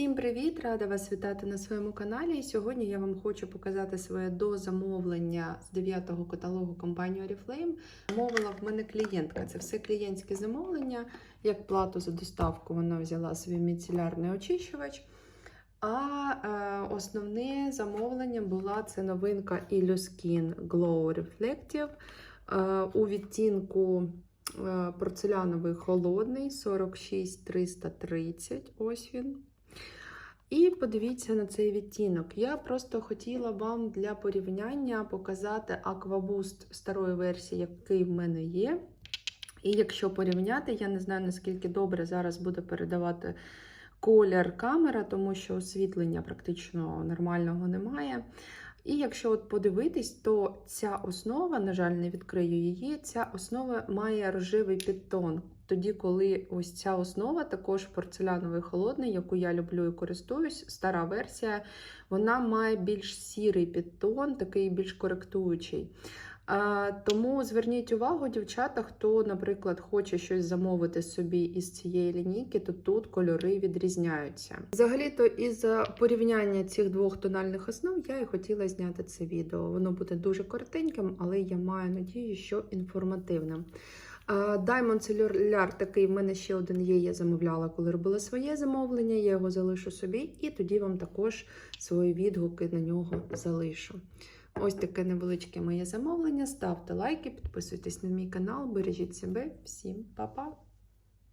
Всім привіт! Рада вас вітати на своєму каналі. І сьогодні я вам хочу показати своє дозамовлення з 9-го каталогу компанії Oriflame. Замовила в мене клієнтка. Це все клієнтське замовлення. Як плату за доставку вона взяла свій міцелярний очищувач. А е, основне замовлення була це новинка Illuskin Glow Reflective е, у відтінку е, порцеляновий холодний 46330. Ось він. І подивіться на цей відтінок. Я просто хотіла вам для порівняння показати аквабуст старої версії, який в мене є. І якщо порівняти, я не знаю, наскільки добре зараз буде передавати колір камера, тому що освітлення практично нормального немає. І якщо от подивитись, то ця основа, на жаль, не відкрию її, ця основа має рожевий підтон. Тоді, коли ось ця основа, також порцеляновий холодний, яку я люблю і користуюсь, стара версія, вона має більш сірий підтон, такий більш коректуючий. Тому зверніть увагу, дівчата, хто, наприклад, хоче щось замовити собі із цієї лінійки, то тут кольори відрізняються. Взагалі-то із порівняння цих двох тональних основ я і хотіла зняти це відео. Воно буде дуже коротеньким, але я маю надію, що інформативним. Diamond Cellular такий в мене ще один є. Я замовляла, коли робила своє замовлення. Я його залишу собі, і тоді вам також свої відгуки на нього залишу. Ось таке невеличке моє замовлення. Ставте лайки, підписуйтесь на мій канал, бережіть себе. Всім па-па!